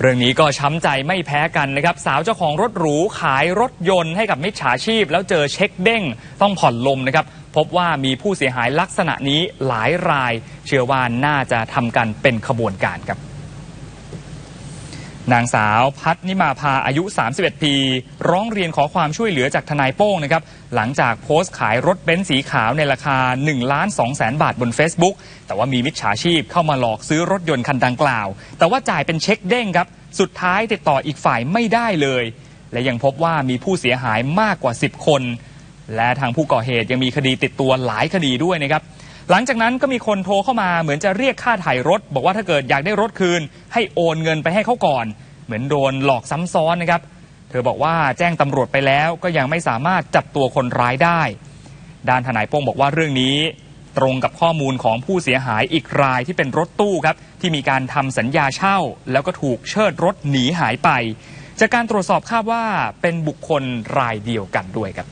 เรื่องนี้ก็ช้ำใจไม่แพ้กันนะครับ สาวเจ้าของรถหรูขายรถยนต์ให้กับมิจฉาชีพ แล้วเจอเช็คเด้งต้องผ่อนลมนะครับ พบว่ามีผู้เสียหายลักษณะนี้หลายราย เชื่อว่าน่าจะทำกันเป็นขบวนการครับ นางสาวพัฒนิมาภาอายุ 31 ปี ร้องเรียนขอความช่วยเหลือจากทนายโป้งนะครับ หลังจากโพสต์ขายรถเบนซ์สีขาวในราคา1ล้าน2แสนบาทบน Facebook แต่ว่ามีมิจฉาชีพเข้ามาหลอกซื้อรถยนต์คันดังกล่าว แต่ว่าจ่ายเป็นเช็คเด้งครับ สุดท้ายติดต่ออีกฝ่ายไม่ได้เลย และยังพบว่ามีผู้เสียหายมากกว่า 10 คน และทางผู้ก่อเหตุยังมีคดีติดตัวหลายคดีด้วยนะครับ หลังจากนั้นก็มีคนโทรเข้ามาเหมือนจะเรียกค่าถ่ายรถ บอกว่าถ้าเกิดอยากได้รถคืน ให้โอนเงินไปให้เขาก่อน เหมือนโดนหลอกซ้ำซ้อนนะครับ เธอบอกว่าแจ้งตำรวจไปแล้วก็ยังไม่สามารถจับตัวคนร้ายได้ ด้านทนายโป้งบอกว่าเรื่องนี้ตรงกับข้อมูลของผู้เสียหายอีกรายที่เป็นรถตู้ครับ ที่มีการทำสัญญาเช่า แล้วก็ถูกเชิดรถหนีหายไป จากการตรวจสอบคาดว่าเป็นบุคคลรายเดียวกันด้วยครับ